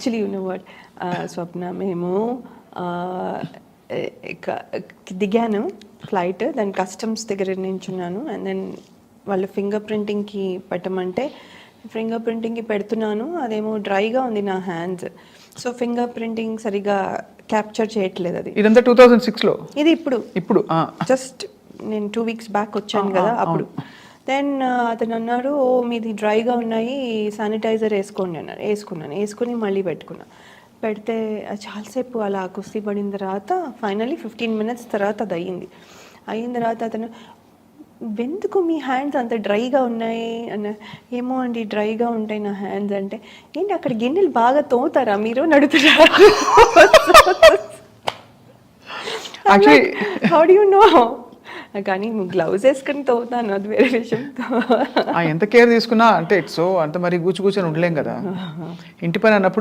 Actually you know what Swapna మేము దిగాను flight దాని కస్టమ్స్ దగ్గర నించున్నాను. అండ్ దెన్ వాళ్ళు ఫింగర్ ప్రింటింగ్కి పెట్టమంటే ఫింగర్ ప్రింటింగ్కి పెడుతున్నాను. అదేమో డ్రైగా ఉంది నా హ్యాండ్స్. సో ఫింగర్ ప్రింటింగ్ సరిగా క్యాప్చర్ చేయట్లేదు అది. ఇదంతా టూ థౌజండ్ సిక్స్లో? ఇది ఇప్పుడు. ఇప్పుడు జస్ట్ నేను టూ వీక్స్ బ్యాక్ వచ్చాను కదా అప్పుడు. దెన్ అతను అన్నాడు ఓ మీది డ్రైగా ఉన్నాయి శానిటైజర్ వేసుకోండి అన్నారు. వేసుకున్నాను. వేసుకుని మళ్ళీ పెట్టుకున్నా. పెడితే చాలాసేపు అలా కుస్తీ పడిన తర్వాత ఫైనలీ ఫిఫ్టీన్ మినిట్స్ తర్వాత అది అయ్యింది. అయిన తర్వాత అతను ఎందుకు మీ హ్యాండ్స్ అంత డ్రైగా ఉన్నాయి? అన్న ఏమో అండి డ్రైగా ఉంటాయి నా హ్యాండ్స్. అంటే ఏంటి అక్కడ గిన్నెలు బాగా తోతారా మీరు? నడుతున్నారు హౌ డూ నో కానీ గ్లౌజ్ వేసుకుని తోతాను అది వేరే విషయం. ఆ, ఎంత కేర్ తీసుకున్నా అంటే సో అంత మరి కూర్చు కూర్చొని ఉండలేం కదా. ఇంటి పని అన్నప్పుడు